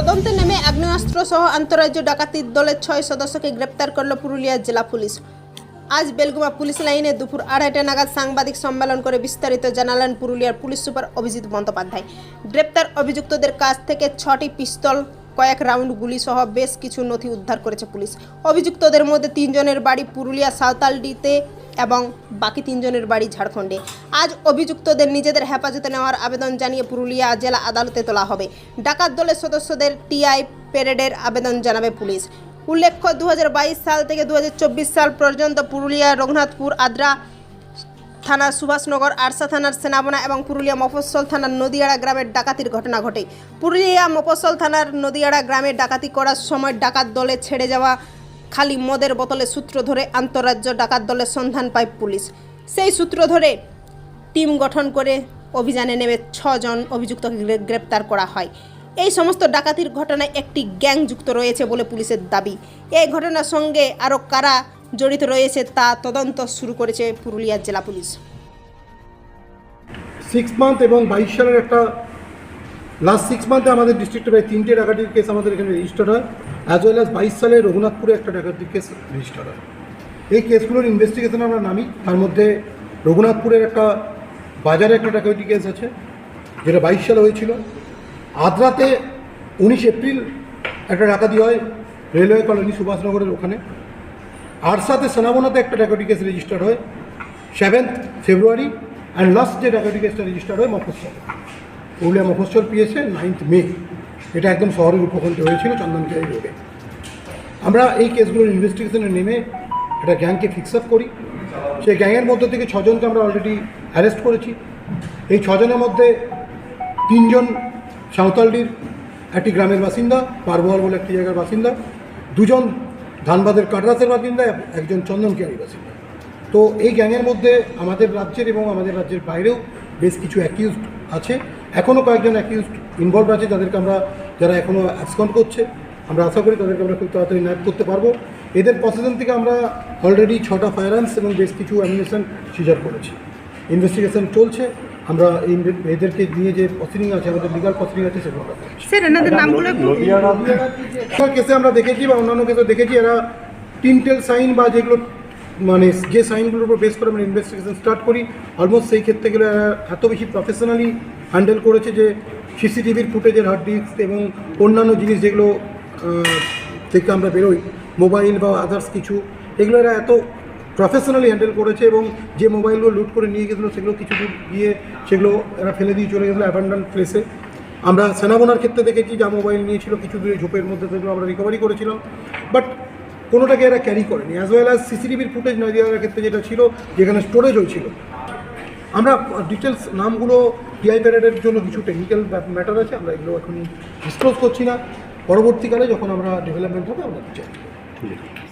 তদন্তে নেমে আগ্নেয়াস্ত্র সহ আন্তঃরাজ্য ডাকাতির দলের ছয় সদস্যকে গ্রেপ্তার করল পুরুলিয়া জেলা পুলিশ। আজ বেলগুমা পুলিশ লাইনে দুপুর আড়াইটা নাগাদ সাংবাদিক সম্মেলন করে বিস্তারিত জানালেন পুরুলিয়ার পুলিশ সুপার অভিজিৎ বন্দ্যোপাধ্যায়। গ্রেপ্তার অভিযুক্তদের কাছ থেকে ছটি পিস্তল, কয়েক রাউন্ড গুলি সহ বেশ কিছু নথি উদ্ধার করেছে পুলিশ। অভিযুক্তদের মধ্যে তিনজনের বাড়ি পুরুলিয়া সাঁওতালডিতে এবং বাকি তিনজনের বাড়ি ঝাড়খণ্ডে। আজ অভিযুক্তদের নিজেদের হেফাজতে নেওয়ার আবেদন জানিয়ে পুরুলিয়া জেলা আদালতে তোলা হবে। ডাকাত দলের সদস্যদের টিআই প্যারেডের আবেদন জানাবে পুলিশ। উল্লেখ্য দু হাজার বাইশ সাল থেকে দু হাজার চব্বিশ সাল পর্যন্ত পুরুলিয়া, রঘুনাথপুর, আদ্রা থানা, সুভাষনগর, আরসা থানার সেনাবনা এবং পুরুলিয়া মফস্বল থানার নদিয়াড়া গ্রামের ডাকাতির ঘটনা ঘটে। পুরুলিয়া মফস্বল থানার নদিয়াড়া গ্রামে ডাকাতি করার সময় ডাকাত দলে ছেড়ে যাওয়া খালি মদের বোতলে সূত্র ধরে আন্তঃরাজ্য ডাকাত দলের সন্ধান পায় পুলিশ। সেই সূত্র ধরে টিম গঠন করে অভিযানে নেমে ছজন অভিযুক্তকে গ্রেপ্তার করা হয়। এই সমস্ত ডাকাতির ঘটনায় একটি গ্যাং যুক্ত রয়েছে বলে পুলিশের দাবি। এই ঘটনার সঙ্গে আরও কারা জড়িত রয়েছে তা তদন্ত শুরু করেছে পুরুলিয়া জেলা পুলিশ। সিক্স মান্থ এবং বাইশ সালের একটা লাস্ট সিক্স মান্থে আমাদের ডিস্ট্রিক্টে প্রায় তিনটে ডাকাতির কেস আমাদের এখানে রেজিস্টার হয় অ্যাজ ওয়েল অ্যাজ বাইশ সালে রঘুনাথপুরে একটা ডাকাতির কেস রেজিস্টার হয়। এই কেসগুলোর ইনভেস্টিগেশন আমরা নামি, তার মধ্যে রঘুনাথপুরের একটা বাজারে একটা ডাকাতি কেস আছে, যেটা বাইশ সালে হয়েছিল। আদ্রাতে উনিশ এপ্রিল একটা ডাকাতি হয় রেলওয়ে কলোনি সুভাষনগরের ওখানে। আরসাতে সেনাবনাতে একটা ডাকাতি কেস রেজিস্টার হয় সেভেন্থ ফেব্রুয়ারি অ্যান্ড লাস্ট যে ডাকাতি কেসটা রেজিস্টার হয়, মফস্বল। পুরুলিয়া মফস্বল পিএসএ নাইন্থ মে এটা একদম শহরের উপকণ্ঠে হয়েছিল চন্দনকারী রোডে। আমরা এই কেসগুলোর ইনভেস্টিগেশনে নেমে একটা গ্যাংকে ফিক্স আপ করি। সেই গ্যাংয়ের মধ্যে থেকে ছজনকে আমরা অলরেডি অ্যারেস্ট করেছি। এই ছজনের মধ্যে তিনজন সাঁওতালডির একটি গ্রামের বাসিন্দা, পারবহল বলে একটি জায়গার বাসিন্দা, দুজন ধানবাদের কাটরাসের বাসিন্দা একজন চন্দনকিয়ারি বাসিন্দা। তো এই গ্যাংয়ের মধ্যে আমাদের রাজ্যের এবং আমাদের রাজ্যের বাইরেও বেশ কিছু অ্যাকিউজড আছে। এখনও কয়েকজন অ্যাকিউজড ইনভলভ আছে যাদেরকে আমরা যারা এখনও অ্যাবসকন্ড করছে আমরা আশা করি তাদেরকে আমরা খুব তাড়াতাড়ি ন্যাপ করতে পারব। এদের পসেশন থেকে আমরা অলরেডি ছটা ফায়ারার্মস এবং বেশ কিছু অ্যামিনেশন সিজার করেছি। ইনভেস্টিগেশন চলছে আমরা এই এদেরকে নিয়ে যে প্রসিডিং আছে আমাদের লিগাল প্রসিডিং আছে সেগুলো আমরা স্যার এনাদের নামগুলো কেসে আমরা দেখেছি বা অন্যান্য কেসে দেখেছি এরা টিনটেল সাইন বা যেগুলো মানে যে সাইনগুলোর উপর বেস করে আমরা ইনভেস্টিগেশন স্টার্ট করি অলমোস্ট সেই ক্ষেত্রে গেলে এত বেশি প্রফেশনালি হ্যান্ডেল করেছে যে সিসিটিভির ফুটেজের হার্ড ডিস্ক এবং অন্যান্য জিনিস যেগুলো থেকে আমরা বেরোই মোবাইল বা আদার্স কিছু, এগুলো এরা এত প্রফেশনালি হ্যান্ডেল করেছে এবং যে মোবাইলগুলো লুট করে নিয়ে গেছিল, সেগুলো কিছু দূর গিয়ে সেগুলো এরা ফেলে দিয়ে চলে গেছিল অ্যাবান্ডান প্লেসে আমরা সেনাবোনার ক্ষেত্রে দেখেছি, যা মোবাইল নিয়েছিল কিছু দূরে ঝোপের মধ্যে সেগুলো আমরা রিকভারি করেছিলাম। বাট কোনোটাকে এরা ক্যারি করেনি অ্যাজ ওয়েল অ্যাজ সিসিটিভির ফুটেজ নদিয়ার ক্ষেত্রে যেটা ছিল, যেখানে স্টোরেজ হয়েছিল। আমরা ডিটেলস নামগুলো টিআই প্যারেডের জন্য কিছু টেকনিক্যাল ম্যাটার আছে, আমরা এগুলো এখনই ডিসক্লোজ করছি না। পরবর্তীকালে যখন আমরা ডেভেলপমেন্ট হবে, আমরা চাই